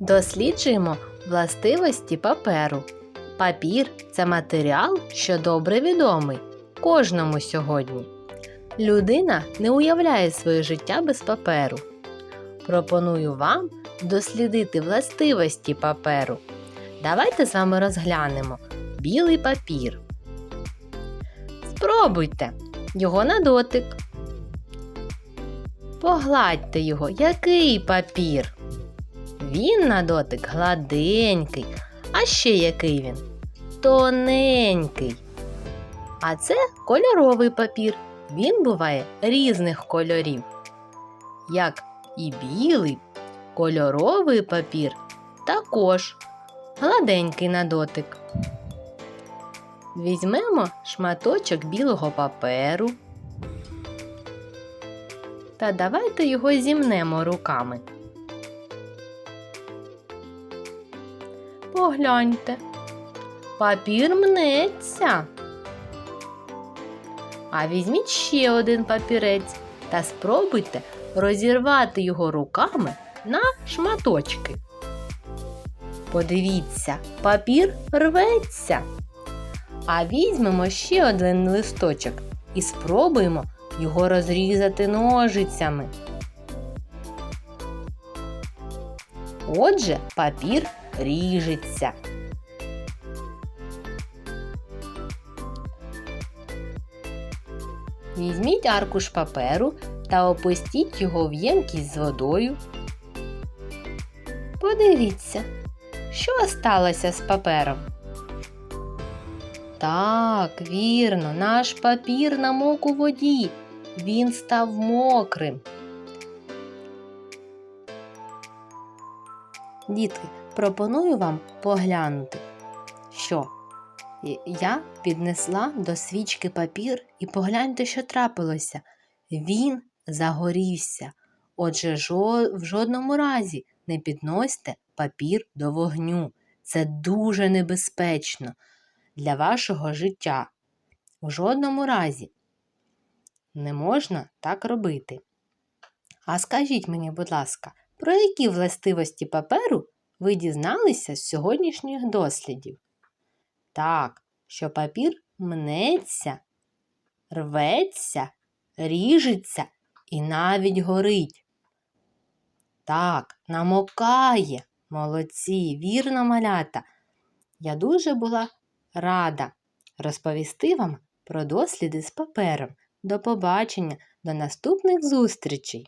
Досліджуємо властивості паперу. Папір це матеріал, що добре відомий кожному сьогодні. Людина не уявляє своє життя без паперу. Пропоную вам дослідити властивості паперу. Давайте з вами розглянемо білий папір. Спробуйте його на дотик. Погладьте його, який папір. Він на дотик гладенький, а ще який він? Тоненький. А це кольоровий папір. Він буває різних кольорів. Як і білий, кольоровий папір також гладенький на дотик. Візьмемо шматочок білого паперу та давайте його зімнемо руками. Погляньте, папір мнеться. А візьміть ще один папірець та спробуйте розірвати його руками на шматочки. Подивіться, папір рветься. А візьмемо ще один листочок і спробуємо його розрізати ножицями. Отже, папір ріжеться. Візьміть аркуш паперу та опустіть його в ємкість з водою. Подивіться, що сталося з папером. Так, вірно, наш папір намок у воді. Він став мокрим. Дітки, пропоную вам поглянути, що я піднесла до свічки папір і погляньте, що трапилося. Він загорівся. Отже, в жодному разі не підносьте папір до вогню. Це дуже небезпечно для вашого життя. У жодному разі не можна так робити. А скажіть мені, будь ласка, про які властивості паперу ви дізналися з сьогоднішніх дослідів? Так, що папір мнеться, рветься, ріжеться і навіть горить. Так, намокає. Молодці, вірно, малята. Я дуже була рада розповісти вам про досліди з папером. До побачення, до наступних зустрічей!